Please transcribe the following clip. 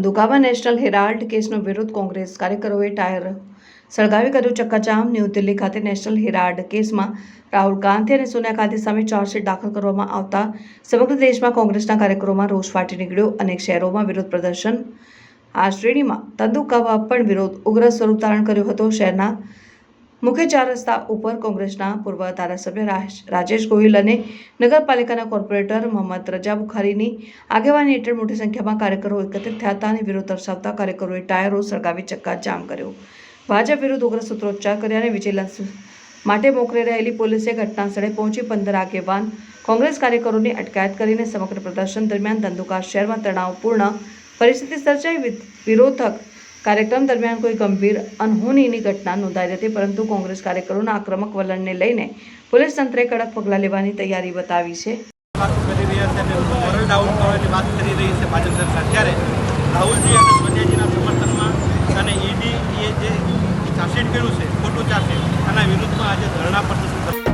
ધંધુકામાં national Herald કેસનો વિરોધ કોંગ્રેસ કાર્યકરોએ ટાયર સળગાવી કર્યું ચક્કાજામ ન્યૂ દિલ્હી ખાતે નેશનલ હેરાલ્ડ કેસમાં રાહુલ ગાંધી અને સોનિયા ગાંધી સામે ચાર્જશીટ દાખલ કરવામાં આવતા સમગ્ર દેશમાં કોંગ્રેસના કાર્યકરોમાં રોષ ફાટી નીકળ્યો. અનેક શહેરોમાં વિરોધ પ્રદર્શન. આ શ્રેણીમાં ધંધુકામાં પણ વિરોધ ઉગ્ર સ્વરૂપ ધારણ કર્યો હતો. શહેરના મુખ્ય ચાર રસ્તા ઉપર કોંગ્રેસના પૂર્વ ધારાસભ્ય રાજેશ ગોહિલ અને નગરપાલિકાના કોર્પોરેટર મોહમ્મદ રજા બુખારીની આગેવાની હેઠળ મોટી સંખ્યામાં કાર્યકરો એકત્રિત થયા હતા અને વિરોધ દર્શાવતા કાર્યકરોએ ટાયરો સળગાવી ચક્કા જામ કર્યો. ભાજપ વિરુદ્ધ ઉગ્ર સૂત્રોચ્ચાર કર્યા અને વિજિલન્સ માટે મોકલી રહેલી પોલીસે ઘટના સ્થળે પહોંચી પંદર આગેવાન કોંગ્રેસ કાર્યકરોની અટકાયત કરીને સમગ્ર પ્રદર્શન દરમિયાન ધંધુકા શહેરમાં તણાવપૂર્ણ પરિસ્થિતિ સર્જાઈ. વિરોધક કાર્યક્રમ દરમિયાન કોઈ ગંભીર અનહોનીની ઘટના નોંધાઈ હતી, પરંતુ કોંગ્રેસ કાર્યકરોના આક્રમક વલણને લઈને પોલીસ તંત્રે કડક પગલાં લેવાની તૈયારી બતાવી છે. વાતો કરી રહી છે ભાજપ સરકાર. રાહુલજી અને સોનિયાજીના સમર્થનમાં અને ઈડી એ જે ચાર્જશીટ કર્યું છે, ખોટું ચાર્જશીટ, આના વિરુદ્ધમાં આજે ધરણા પ્રદર્શન